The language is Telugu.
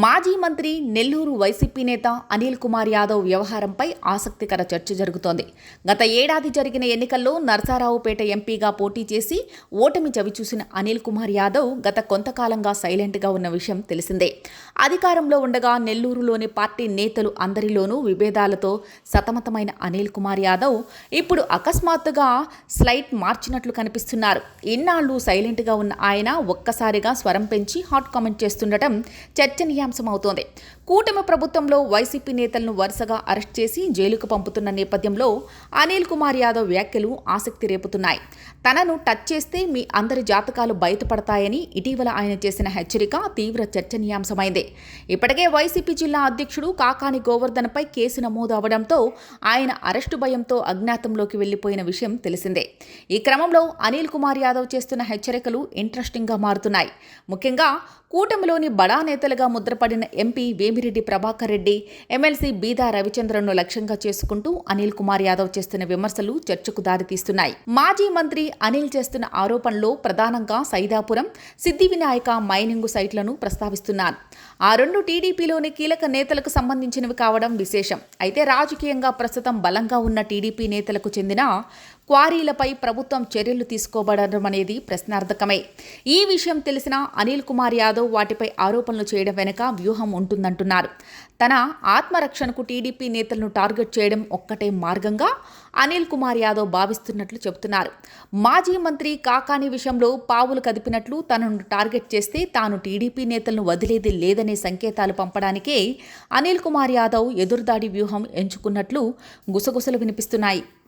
మాజీ మంత్రి నెల్లూరు వైసీపీ నేత అనిల్ కుమార్ యాదవ్ వ్యవహారంపై ఆసక్తికర చర్చ జరుగుతోంది. గత ఏడాది జరిగిన ఎన్నికల్లో నరసారావుపేట ఎంపీగా పోటీ చేసి ఓటమి చవిచూసిన అనిల్ కుమార్ యాదవ్ గత కొంతకాలంగా సైలెంట్గా ఉన్న విషయం తెలిసిందే. అధికారంలో ఉండగా నెల్లూరులోని పార్టీ నేతలు అందరిలోనూ విభేదాలతో సతమతమైన అనిల్ కుమార్ యాదవ్ ఇప్పుడు అకస్మాత్తుగా స్లైట్ మార్చినట్లు కనిపిస్తున్నారు. ఇన్నాళ్ళు సైలెంట్గా ఉన్న ఆయన ఒక్కసారిగా స్వరం పెంచి హాట్ కామెంట్ చేస్తుండటం చర్చనీయాంశమవుతోంది కూటమి ప్రభుత్వంలో వైసీపీ నేతలను వరుసగా అరెస్ట్ చేసి జైలుకు పంపుతున్న నేపథ్యంలో అనిల్ కుమార్ యాదవ్ వ్యాఖ్యలు ఆసక్తి రేపుతున్నాయి. తనను టచ్ చేస్తే మీ అందరి జాతకాలు బయటపడతాయని ఇటీవల ఆయన చేసిన హెచ్చరిక తీవ్ర చర్చనీయాంశమైంది. ఇప్పటికే వైసీపీ జిల్లా అధ్యక్షుడు కాకాని గోవర్ధన్పై కేసు నమోదు అవడంతో ఆయన అరెస్టు భయంతో అజ్ఞాతంలోకి వెళ్ళిపోయిన విషయం తెలిసిందే. ఈ క్రమంలో అనిల్ కుమార్ యాదవ్ చేస్తున్న హెచ్చరికలు ఇంట్రెస్టింగ్గా మారుతున్నాయి. ముఖ్యంగా కూటమిలోని బడా నేతలుగా ముద్రపడిన ఎంపీ వేమిరెడ్డి ప్రభాకర్ రెడ్డి ఎమ్మెల్సీ బీదా రవిచంద్రన్ను లక్ష్యంగా చేసుకుంటూ అనిల్ కుమార్ యాదవ్ చేస్తున్న విమర్శలు చర్చకు దారితీస్తున్నాయి. మాజీ మంత్రి అనిల్ చేస్తున్న ఆరోపణలో ప్రధానంగా సైదాపురం సిద్ధి వినాయక మైనింగ్ సైట్లను ప్రస్తావిస్తున్నారు. ఆ రెండు టీడీపీలోని కీలక నేతలకు సంబంధించినవి కావడం విశేషం. అయితే రాజకీయంగా ప్రస్తుతం బలంగా ఉన్న టీడీపీ నేతలకు చెందిన క్వారీలపై ప్రభుత్వం చర్యలు తీసుకోబడడం అనేది ప్రశ్నార్థకమే. ఈ విషయం తెలిసిన అనిల్ కుమార్ యాదవ్ వాటిపై ఆరోపణలు చేయడం వెనుక వ్యూహం ఉంటుందంటున్నారు. తన ఆత్మరక్షణకు టీడీపీ నేతలను టార్గెట్ చేయడం ఒక్కటే మార్గంగా అనిల్ కుమార్ యాదవ్ భావిస్తున్నట్లు చెబుతున్నారు. మాజీ మంత్రి కాకాని విషయంలో పావులు కదిపినట్లు తనను టార్గెట్ చేస్తే తాను టీడీపీ నేతలను వదిలేది లేదనే సంకేతాలు పంపడానికే అనిల్ కుమార్ యాదవ్ ఎదురుదాడి వ్యూహం ఎంచుకున్నట్లు గుసగుసలు వినిపిస్తున్నాయి.